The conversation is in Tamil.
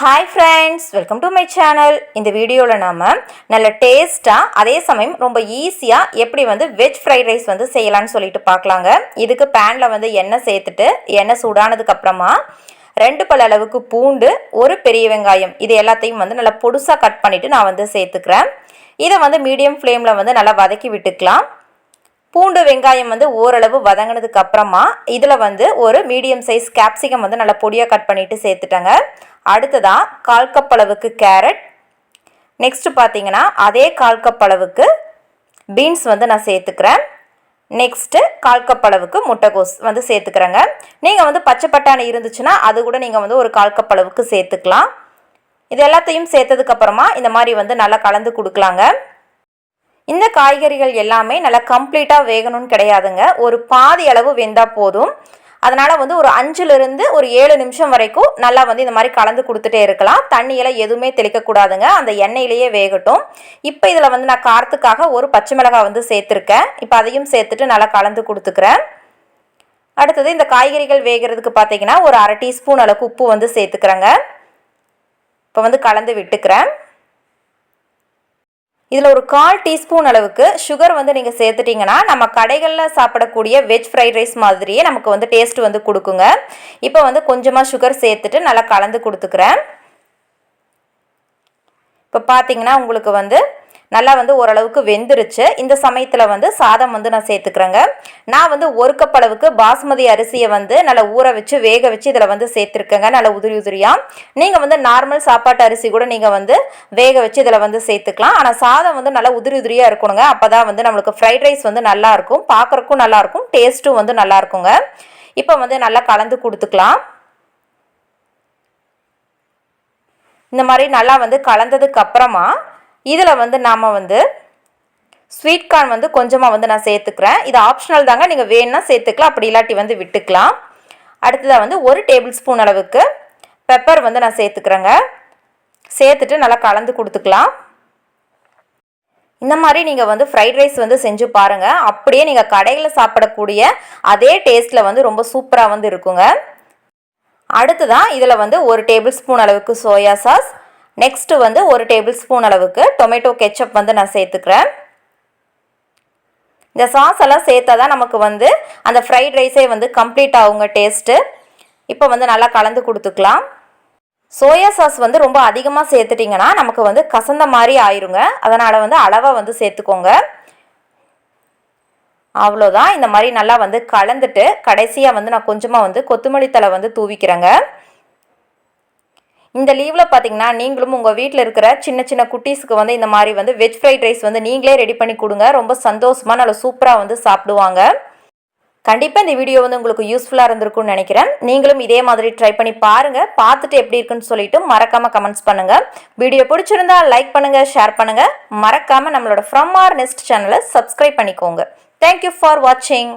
Hi friends welcome to my channel இந்த வீடியோவில் நாம் நல்ல டேஸ்ட்டாக அதே சமயம் ரொம்ப ஈஸியாக எப்படி வந்து வெஜ் ஃப்ரைட் ரைஸ் வந்து செய்யலான்னு சொல்லிட்டு பார்க்கலாங்க. இதுக்கு பேனில் வந்து எண்ணெய் சேர்த்துட்டு எண்ணெய் சூடானதுக்கப்புறமா ரெண்டு பல் அளவுக்கு பூண்டு ஒரு பெரிய வெங்காயம் இது எல்லாத்தையும் வந்து நல்லா பொடுசாக கட் பண்ணிவிட்டு நான் வந்து சேர்த்துக்கிறேன். இதை வந்து மீடியம் ஃப்ளேமில் வந்து நல்லா வதக்கி விட்டுக்கலாம். பூண்டு வெங்காயம் வந்து ஓரளவு வதங்கினதுக்கு அப்புறமா இதில் வந்து ஒரு மீடியம் சைஸ் கேப்சிகம் வந்து நல்லா பொடியாக கட் பண்ணிவிட்டு சேர்த்துட்டேங்க. அடுத்ததாக கால் கப் அளவுக்கு கேரட் நெக்ஸ்ட்டு பார்த்தீங்கன்னா அதே கால் கப் அளவுக்கு பீன்ஸ் வந்து நான் சேர்த்துக்கிறேன். நெக்ஸ்ட்டு கால் கப் அளவுக்கு முட்டைகோஸ் வந்து சேர்த்துக்கிறேங்க. நீங்கள் வந்து பச்சை பட்டாணி இருந்துச்சுன்னா அது கூட நீங்கள் வந்து ஒரு கால் கப் அளவுக்கு சேர்த்துக்கலாம். இது எல்லாத்தையும் சேர்த்ததுக்கப்புறமா இந்த மாதிரி வந்து நல்லா கலந்து கொடுக்கலாங்க. இந்த காய்கறிகள் எல்லாமே நல்லா கம்ப்ளீட்டாக வேகணும்னு கிடையாதுங்க. ஒரு பாதி அளவு வெந்தால் போதும். அதனால் வந்து ஒரு அஞ்சுலேருந்து ஒரு ஏழு நிமிஷம் வரைக்கும் நல்லா வந்து இந்த மாதிரி கலந்து கொடுத்துட்டே இருக்கலாம். தண்ணியெல்லாம் எதுவுமே தெளிக்கக்கூடாதுங்க அந்த எண்ணெயிலேயே வேகட்டும். இப்போ இதில் வந்து நான் காரத்துக்காக ஒரு பச்சை மிளகாய் வந்து சேர்த்துருக்கேன். இப்போ அதையும் சேர்த்துட்டு நல்லா கலந்து கொடுத்துக்கிறேன். அடுத்தது இந்த காய்கறிகள் வேகிறதுக்கு பார்த்தீங்கன்னா ஒரு அரை டீஸ்பூன் அளவுக்கு உப்பு வந்து சேர்த்துக்கிறேங்க. இப்போ வந்து கலந்து விட்டுக்கிறேன். இதில் ஒரு கால் டீஸ்பூன் அளவுக்கு சுகர் வந்து நீங்கள் சேர்த்துட்டிங்கன்னா நம்ம கடைகளில் சாப்பிடக்கூடிய வெஜ் ஃப்ரைட் ரைஸ் மாதிரியே நமக்கு வந்து டேஸ்ட் வந்து கொடுக்குங்க. இப்போ வந்து கொஞ்சமாக சுகர் சேர்த்துட்டு நல்லா கலந்து கொடுத்துக்கிறேன். இப்போ பார்த்தீங்கன்னா உங்களுக்கு வந்து நல்லா வந்து ஓரளவுக்கு வெந்துருச்சு. இந்த சமயத்தில் வந்து சாதம் வந்து நான் சேர்த்துக்கிறேங்க. நான் வந்து ஒரு கப் அளவுக்கு பாஸ்மதி அரிசியை வந்து நல்லா ஊற வச்சு வேக வச்சு இதில் வந்து சேர்த்துருக்கேங்க. நல்லா உதிரி உதிரியாக நீங்கள் வந்து நார்மல் சாப்பாட்டு அரிசி கூட நீங்கள் வந்து வேக வச்சு இதில் வந்து சேர்த்துக்கலாம். ஆனால் சாதம் வந்து நல்லா உதிரி உதிரியாக இருக்கணுங்க. அப்போ தான் வந்து நம்மளுக்கு ஃப்ரைட் ரைஸ் வந்து நல்லாயிருக்கும் பார்க்குறக்கும் நல்லாயிருக்கும் டேஸ்ட்டும் வந்து நல்லாயிருக்குங்க இப்போ வந்து நல்லா கலந்து கொடுத்துக்கலாம். இந்த மாதிரி நல்லா வந்து கலந்ததுக்கு அப்புறமா இதில் வந்து நாம் வந்து ஸ்வீட் கார்ன் வந்து கொஞ்சமாக வந்து நான் சேர்த்துக்கிறேன். இது ஆப்ஷனல் தாங்க. நீங்கள் வேணுன்னா சேர்த்துக்கலாம். அப்படி இல்லாட்டி வந்து விட்டுக்கலாம். அடுத்ததாக வந்து ஒரு டேபிள் ஸ்பூன் அளவுக்கு பெப்பர் வந்து நான் சேர்த்துக்கிறேங்க. சேர்த்துட்டு நல்லா கலந்து கொடுத்துக்கலாம். இந்த மாதிரி நீங்கள் வந்து ஃப்ரைட் ரைஸ் வந்து செஞ்சு பாருங்கள் அப்படியே நீங்கள் கடையில் சாப்பிடக்கூடிய அதே டேஸ்ட்டில் வந்து ரொம்ப சூப்பராக வந்து இருக்குங்க. அடுத்ததான் இதில் வந்து ஒரு டேபிள் ஸ்பூன் அளவுக்கு சோயா சாஸ் நெக்ஸ்ட்டு வந்து ஒரு டேபிள் ஸ்பூன் அளவுக்கு டொமேட்டோ கெச்சப் வந்து நான் சேர்த்துக்கிறேன். இந்த சாஸ் எல்லாம் சேர்த்தா தான் நமக்கு வந்து அந்த ஃப்ரைட் ரைஸே வந்து கம்ப்ளீட் ஆகுங்க டேஸ்ட்டு இப்போ வந்து நல்லா கலந்து கொடுத்துக்கலாம். சோயா சாஸ் வந்து ரொம்ப அதிகமாக சேர்த்துட்டிங்கன்னா நமக்கு வந்து கசந்த மாதிரி ஆயிருங்க. அதனால் வந்து அளவாக வந்து சேர்த்துக்கோங்க. அவ்வளோதான். இந்த மாதிரி நல்லா வந்து கலந்துட்டு கடைசியாக வந்து நான் கொஞ்சமாக வந்து கொத்தமல்லி தலை வந்து தூவிக்கிறேங்க. இந்த லீவில் பார்த்தீங்கன்னா நீங்களும் உங்கள் வீட்டில் இருக்கிற சின்ன சின்ன குட்டீஸுக்கு வந்து இந்த மாதிரி வந்து வெஜ் ஃப்ரைட் ரைஸ் வந்து நீங்களே ரெடி பண்ணி கொடுங்க. ரொம்ப சந்தோஷமாக நல்லா சூப்பராக வந்து சாப்பிடுவாங்க. கண்டிப்பாக இந்த வீடியோ வந்து உங்களுக்கு யூஸ்ஃபுல்லாக இருந்திருக்கும்னு நினைக்கிறேன். நீங்களும் இதே மாதிரி ட்ரை பண்ணி பாருங்கள் பார்த்துட்டு எப்படி இருக்குன்னு சொல்லிட்டு மறக்காமல் கமெண்ட்ஸ் பண்ணுங்கள் வீடியோ பிடிச்சிருந்தா லைக் பண்ணுங்கள் ஷேர் பண்ணுங்கள் மறக்காமல் நம்மளோட ஃப்ரம் ஆர் நெஸ்ட் சேனலை சப்ஸ்கிரைப் பண்ணிக்கோங்க. தேங்க்யூ ஃபார் வாட்சிங்